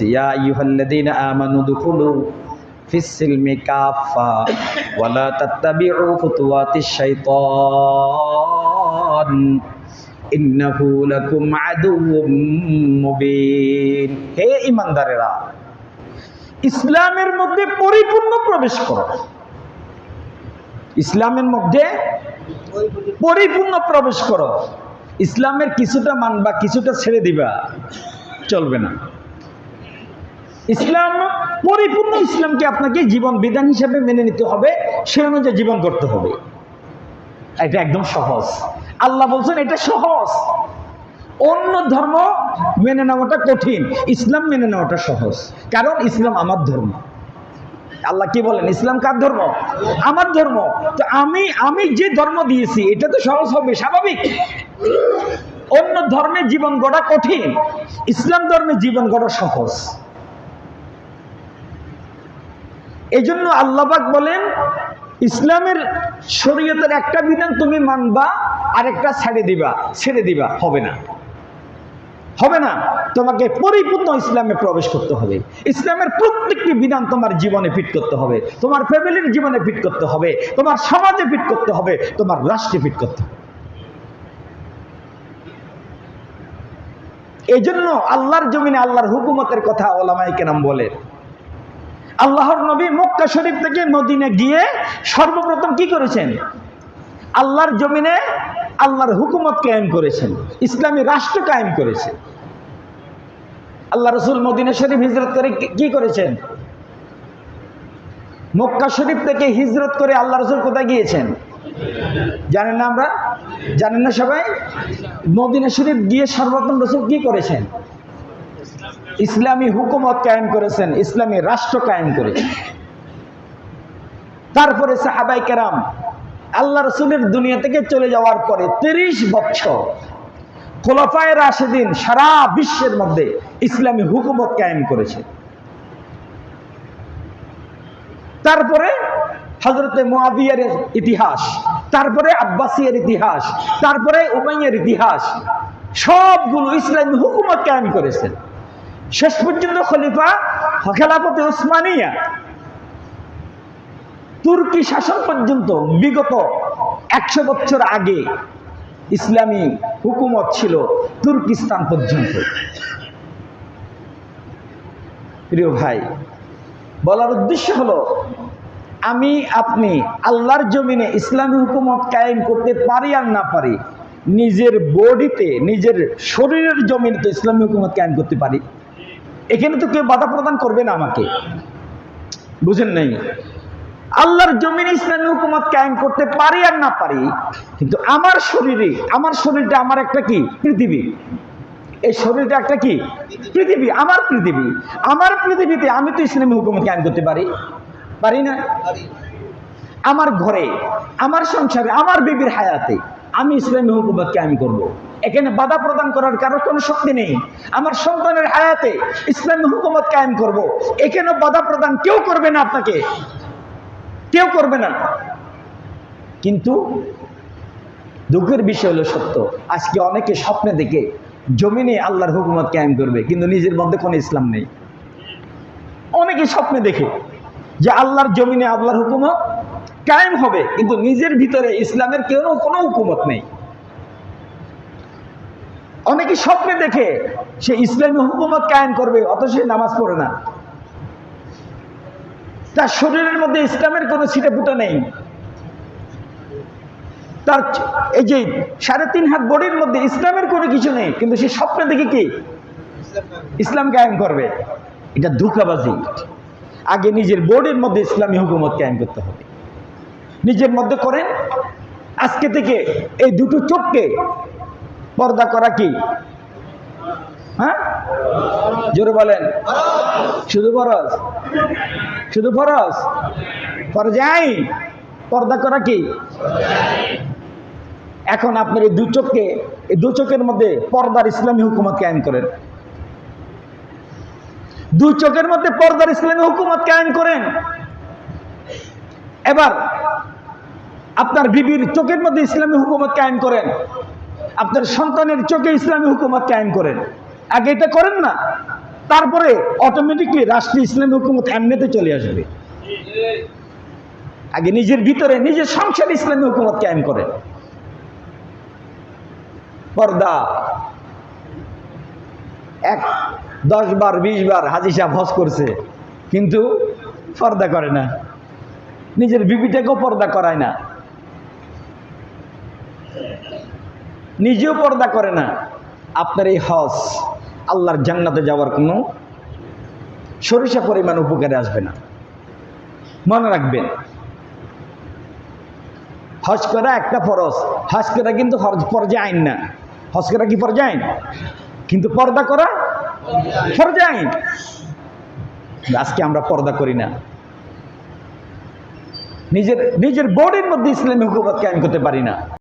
يا أيها الذين آمنوا ادخلوا في السلم كافة ولا تتبعوا خطوات الشيطان إنه لكم عدو مبين হে ইমানদারেরা ইসলামের মধ্যে পরিপূর্ণ প্রবেশ করো ইসলামের মধ্যে পরিপূর্ণ প্রবেশ করো ইসলামের কিছুটা মানবা কিছুটা ছেড়ে দিবা চলবে না ইসলাম পরিপূর্ণ ইসলামকে আপনাকে জীবন বিধান হিসেবে মেনে নিতে হবে, সে অনুযায়ী জীবন করতে হবে। এটা একদম সহজ। আল্লাহ বলছেন এটা সহজ। অন্য ধর্ম মেনে নেওয়াটা কঠিন, ইসলাম মেনে নেওয়াটা সহজ। কারণ ইসলাম আমার ধর্ম। আল্লাহ কি বলেন? ইসলাম কার ধর্ম? আমার ধর্ম। তো আমি আমি যে ধর্ম দিয়েছি, এটা তো সহজ হবে, স্বাভাবিক। অন্য ধর্মে জীবন গড়া কঠিন, ইসলাম ধর্মে জীবন গড়া সহজ। এই জন্য আল্লাহবাক বলেন, ইসলামের শরীয়তের একটা বিধান তুমি মানবা আর একটা ছেড়ে দিবা ছেড়ে দিবা, হবে না। হবে না। তোমাকে পরিপূর্ণ ইসলামে প্রবেশ করতে হবে। ইসলামের প্রত্যেকটি বিধান তোমার জীবনে ফিট করতে হবে। তোমার ফ্যামিলির জীবনে ফিট করতে হবে। তোমার সমাজে ফিট করতে হবে। তোমার রাষ্ট্রে ফিট করতে হবে। এই জন্য আল্লাহর জমিনে আল্লাহর হুকুমতের কথা ওলামাই কেনাম বলেন। আল্লাহর নবী মক্কা শরীফ থেকে মদিনে গিয়ে সর্বপ্রথম কি করেছেন? আল্লাহর জমিনে আল্লাহর হুকুমত কায়েম করেছেন। ইসলামী রাষ্ট্র কায়েম করেছে। আল্লাহ রসুল মদিনা শরীফ হিজরত করে কি- করেছেন? মক্কা শরীফ থেকে হিজরত করে আল্লাহ রসুল কোথায় গিয়েছেন? জানেন না আমরা? জানেন না সবাই? মদিনা শরীফ গিয়ে সর্বপ্রথম রসুল কি করেছেন? ইসলামী হুকুমত কায়েম করেছেন, ইসলামী রাষ্ট্র কায়েম করেছেন তারপরে সাহাবাই কেরাম আল্লাহ রসুলের দুনিয়া থেকে চলে যাওয়ার পরে তিরিশ বছর খোলাফায় রাশেদিন সারা বিশ্বের মধ্যে ইসলামী হুকুমত কায়েম করেছে। তারপরে হজরতে মোয়াবিয়ার ইতিহাস, তারপরে আব্বাসিয়ার ইতিহাস, তারপরে উমাইয়ার ইতিহাস, সবগুলো ইসলামী হুকুমত কায়েম করেছেন শেষ পর্যন্ত খলিফা খেলাপতি ওসমানিয়া তুর্কি শাসন পর্যন্ত বিগত একশো বছর আগে ইসলামী হুকুমত ছিল তুর্কিস্তান পর্যন্ত। প্রিয় ভাই, বলার উদ্দেশ্য হলো, আমি, আপনি আল্লাহর জমিনে ইসলামী হুকুমত কায়েম করতে পারি আর না পারি, নিজের বডিতে, নিজের শরীরের জমিনে তো ইসলামী হুকুমত কায়েম করতে পারি। এখানে তো কেউ বাধা প্রদান করবে না আমাকে। বুঝেন নাই? আল্লাহর জমিনে ইসলামী হুকুমত কায়েম করতে পারি আর না পারি, কিন্তু আমার শরীরে, আমার শরীরটা আমার একটা কি? পৃথিবী। এই শরীরটা একটা কি? পৃথিবী, আমার পৃথিবী। আমার পৃথিবীতে আমি তো ইসলামী হুকুমত কায়েম করতে পারি? পারি না? আমার ঘরে, আমার সংসারে, আমার বিবির হায়াতে আমি ইসলামী হুকুমত কায়েম করব। এখানে বাধা প্রদান করার কারও কোনো শক্তি নেই। আমার সন্তানের হায়াতে ইসলামী হুকুমত কায়েম করব। এখানে বাধা প্রদান কেউ করবে না আপনাকে। কেউ করবে না। কিন্তু দুঃখের বিষয় হলো সত্য। আজকে অনেকে স্বপ্নে দেখে জমিনে আল্লাহর হুকুমত কায়েম করবে, কিন্তু নিজের মধ্যে কোনো ইসলাম নেই। অনেকে স্বপ্নে দেখে যে আল্লাহর জমিনে আল্লাহর হুকুমত কায়েম হবে, কিন্তু নিজের ভিতরে ইসলামের কেউ কোনো হুকুমত নেই। অনেকে স্বপ্নে দেখে সে ইসলামী হুকুমত কায়েম করবে, অথচ সে নামাজ পড়ে না। তার শরীরের মধ্যে ইসলামের কোনো ছিটে ফুটা নেই। তার এই যে সাড়ে তিন হাত বডির মধ্যে ইসলামের কোনো কিছু নেই, কিন্তু সে স্বপ্নে দেখে কি? ইসলাম কায়েম করবে। এটা ধোকাবাজি। আগে নিজের বোর্ডের মধ্যে ইসলামী হুকুমত কায়েম করতে হবে। নিজের মধ্যে করেন। আজকে থেকে এই দুটো চোখকে পর্দা করা কি? হ্যাঁ? জোরে বলেন। শুধু ফরজ? শুধু ফরজ? ফরজাই পর্দা করা কি? এখন আপনার এই দু চোখকে, এই দু চোখের মধ্যে পর্দার ইসলামী হুকুমত কায়েম করেন। দু চোখের মধ্যে পর্দার ইসলামী হুকুমত কায়েম করেন। এবার আপনার বিবির চোখের মধ্যে ইসলামী হুকুমত কায়েম করেন। আপনার সন্তানের চোখে ইসলামী হুকুমত কায়েম করেন। আগে এটা করেন না, তারপরে অটোমেটিকলি রাষ্ট্রীয় ইসলামী হুকুমত এমনিতে চলে আসবে। আগে নিজের ভিতরে নিজের সংসার ইসলামী হুকুমত কায়েম করে পর্দা। এক, দশ বার, বিশ বার হাজি সাহেব করছে, কিন্তু পর্দা করে না। নিজের বিবিটাকেও পর্দা করায় না। নিজেও পর্দা করে না। আপনার এই হজ আল্লাহর জান্নাতে যাওয়ার কোনো সরিষা পরিমাণ উপকারে আসবে না। মনে রাখবেন, হজ করা একটা ফরজ। হজ করা কিন্তু হজ- ফরজে আইন না। হজ করা কি ফরজে আইন? কিন্তু পর্দা করা ফরজে আইন। আজকে আমরা পর্দা করি না। নিজের নিজের বডির মধ্যে ইসলামী হুকুমত কায়েম করতে পারি না।